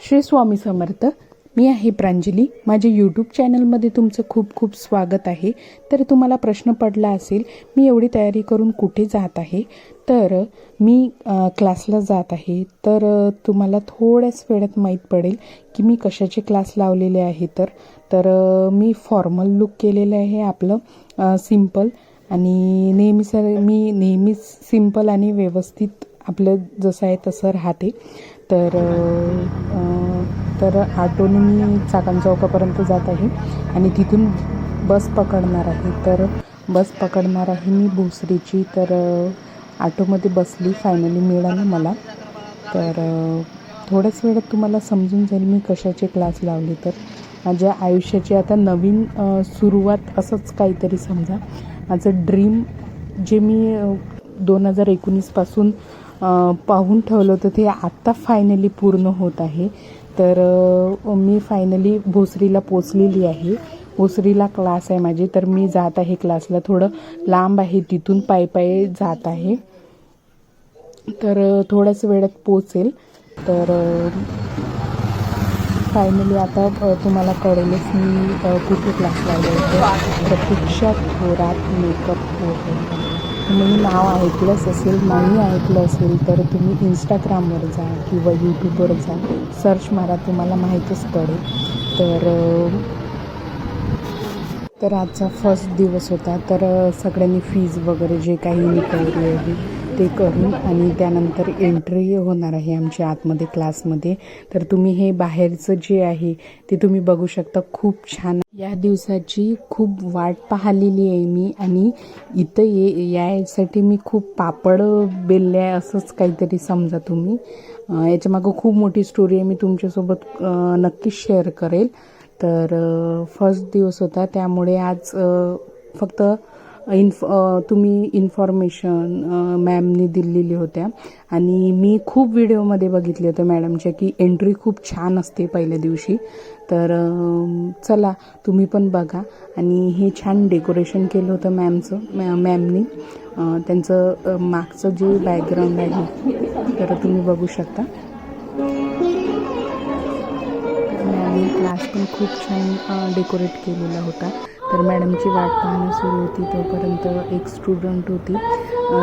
श्री स्वामी समर्थ मी आहे प्रांजली. माझ्या यूट्यूब चॅनलमध्ये तुमचं खूप खूप स्वागत आहे. तर तुम्हाला प्रश्न पडला असेल मी एवढी तयारी करून कुठे जात आहे? तर मी क्लासला जात आहे. तर तुम्हाला थोड्याच वेळात माहीत पडेल की मी कशाचे क्लास लावलेले आहे. तर तर मी फॉर्मल लुक केलेलं आहे आपलं सिंपल आणि नेहमी सर मी नेहमीच सिंपल आणि व्यवस्थित आपलं जसं आहे तसं राहते. तर तर आटोने मी चाकण चौकापर्यंत जात आहे. आणि तिथून बस पकडणार आहे. तर बस पकडणार आहे मी भोसरीची. तर आटोमध्ये बसली. फायनली मिळाली मला. तर थोड्याच वेळात तुम्हाला समजून जाईल मी कशाचे क्लास लावले तर. माझ्या आयुष्याची आता नवीन सुरुवात असंच काहीतरी समजा. माझं ड्रीम जे मी दोन हजार एकोणीसपासून पाहून ठेवलं होतं ते आत्ता फायनली पूर्ण होत आहे. तर मी फायनली भोसरीला पोचलेली आहे. भोसरीला क्लास आहे माझी तर मी जात आहे क्लासला थोडं लांब आहे तिथून पायी पायी जात आहे. तर थोड्याच वेळात पोचेल. तर फायनली आता तुम्हाला कळेलच मी कुठे क्लास लावले होते प्रत्यक्षात थोरात मेकअप होते. तुम्ही नाव ऐकलंच असेल नाही ऐकलं असेल तर तुम्ही इंस्टाग्रामवर जा किंवा यूट्यूबवर जा. सर्च मारा तुम्हाला माहीतच पडेल. तर तर आजचा फर्स्ट दिवस होता. तर सगळ्यांनी फीज वगैरे जे काही निकळली आहे ते करून आणि त्यानंतर एंट्री होणार आहे आमच्या आतमध्ये क्लासमध्ये तर तुम्ही हे बाहेरचं जे आहे ते तुम्ही बघू शकता. खूप छान. या दिवसाची खूप वाट पाहिलेली आहे मी आणि इथं ये यायसाठी मी खूप पापड बेलले आहे असंच काहीतरी समजा तुम्ही. याच्यामागं खूप मोठी स्टोरी आहे मी तुमच्यासोबत नक्कीच शेअर करेल. तर फर्स्ट दिवस होता त्यामुळे आज फक्त इन्फ तुम्ही इन्फॉर्मेशन मॅमनी दिलेली होत्या. आणि मी खूप व्हिडिओमध्ये बघितले होते मॅडमच्या की एंट्री खूप छान असते पहिल्या दिवशी. तर चला तुम्ही पण बघा. आणि हे छान डेकोरेशन केलं होतं मॅमचं मॅ मॅमनी त्यांचं मागचं जे बॅकग्राऊंड आहे तर तुम्ही बघू शकता. मॅमनी क्लास पण खूप छान डेकोरेट केलेला होता. तर मॅडमची वाट पाहणं सुरू होती. तोपर्यंत एक स्टुडंट होती.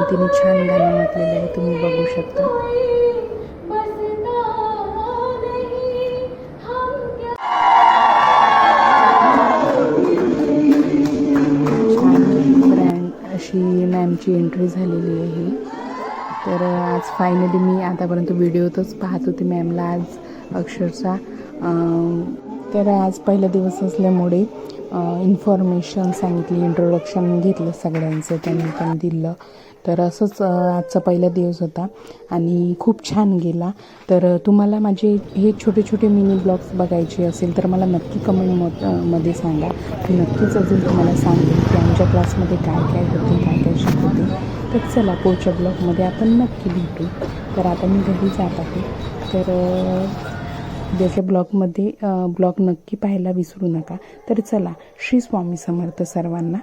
तिने छान गाणं म्हटलेलं आहे. तुम्ही बघू शकता. अशी मॅमची एंट्री झालेली आहे तर आज फायनली मी आतापर्यंत व्हिडिओतच पाहत होते मॅमला आज अक्षरशः. तर आज पहिला दिवस असल्यामुळे इन्फॉर्मेशन सांगितली इंट्रोडक्शन घेतलं सगळ्यांचं त्यांनी पण दिलं. तर असंच आजचा पहिला दिवस होता आणि खूप छान गेला. तर तुम्हाला माझे हे छोटे छोटे मिनी ब्लॉग्स बघायचे असेल तर मला नक्की कमेंट मत मध्ये सांगा. मी नक्कीच अजून तुम्हाला सांगेन की आमच्या क्लासमध्ये काय काय होते काय काय शिकवते. तर चला पुढच्या ब्लॉगमध्ये आपण नक्की भेटू. तर आता मी घरी जात आहे. तर उद्याच्या ब्लॉगमध्ये ब्लॉग नक्की पाहायला विसरू नका. तर चला श्री स्वामी समर्थ सर्वांना